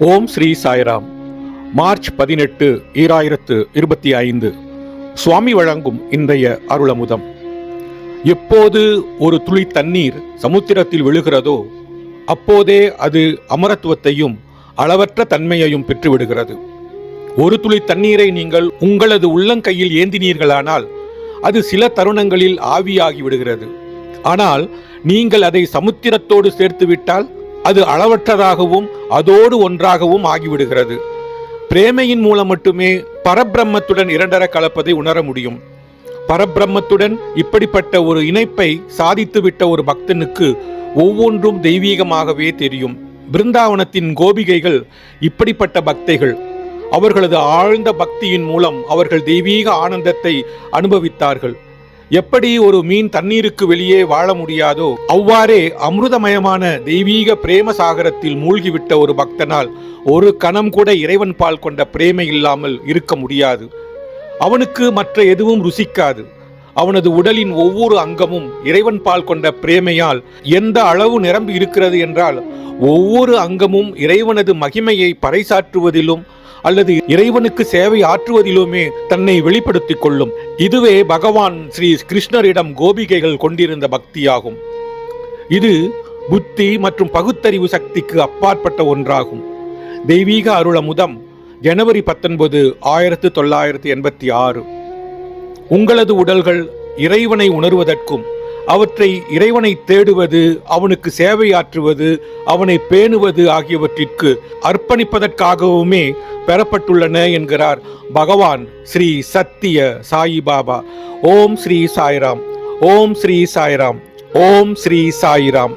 ஓம் Sri Sairam. March பதினெட்டு ஈராயிரத்து இருபத்தி ஐந்து. சுவாமி வழங்கும் இன்றைய அருளமுதம். எப்போது ஒரு துளி தண்ணீர் சமுத்திரத்தில் விழுகிறதோ அப்போதே அது அமரத்துவத்தையும் அளவற்ற தன்மையையும் பெற்றுவிடுகிறது. ஒரு துளி தண்ணீரை நீங்கள் உங்களது உள்ளங்கையில் ஏந்தினீர்களானால் அது சில தருணங்களில் ஆவியாகி விடுகிறது ஆனால் நீங்கள் அதை சமுத்திரத்தோடு சேர்த்துவிட்டால் அது அளவற்றதாகவும் அதோடு ஒன்றாகவும் ஆகிவிடுகிறது. பிரேமையின் மூலம் மட்டுமே பரபிரம்மத்துடன் இரண்டர கலப்பதை உணர முடியும். பரபிரம்மத்துடன் இப்படிப்பட்ட ஒரு இணைப்பை சாதித்துவிட்ட ஒரு பக்தனுக்கு ஒவ்வொன்றும் தெய்வீகமாகவே தெரியும். பிருந்தாவனத்தின் கோபிகைகள் இப்படிப்பட்ட பக்தைகள். அவர்களது ஆழ்ந்த பக்தியின் மூலம் அவர்கள் தெய்வீக ஆனந்தத்தை அனுபவித்தார்கள். எப்படி ஒரு மீன் தண்ணீருக்கு வெளியே வாழ முடியாதோ அவ்வாறே அமிர்தமயமான தெய்வீக பிரேம சாகரத்தில் மூழ்கிவிட்ட ஒரு பக்தனால் ஒரு கணம் கூட இறைவன் பால் கொண்ட பிரேமை இல்லாமல் இருக்க முடியாது. அவனுக்கு மற்ற எதுவும் ருசிக்காது. அவனது உடலின் ஒவ்வொரு அங்கமும் இறைவன் பால் கொண்ட பிரேமையால் எந்த அளவு நிரம்பி இருக்கிறது என்றால் ஒவ்வொரு அங்கமும் இறைவனது மகிமையை பறைசாற்றுவதிலும் அல்லது இறைவனுக்கு சேவை ஆற்றுவதிலுமே தன்னை வெளிப்படுத்திக் கொள்ளும். இதுவே பகவான் ஸ்ரீ கிருஷ்ணரிடம் கோபிகைகள் கொண்டிருந்த பக்தியாகும். இது புத்தி மற்றும் பகுத்தறிவு சக்திக்கு அப்பாற்பட்ட ஒன்றாகும். தெய்வீக அருளமுதம் ஜனவரி பத்தொன்பது ஆயிரத்து தொள்ளாயிரத்து எண்பத்தி ஆறு. உங்களது உடல்கள் இறைவனை உணர்வதற்கும் அவற்றை இறைவனை தேடுவது அவனுக்கு சேவையாற்றுவது அவனை பேணுவது ஆகியவற்றிற்கு அர்ப்பணிப்பதற்காகவுமே பெறப்பட்டுள்ளன என்கிறார் பகவான் ஸ்ரீ சத்திய சாயிபாபா ஓம் ஸ்ரீ சாய்ராம். ஓம் ஸ்ரீ சாய்ராம். ஓம் ஸ்ரீ சாய்ராம்.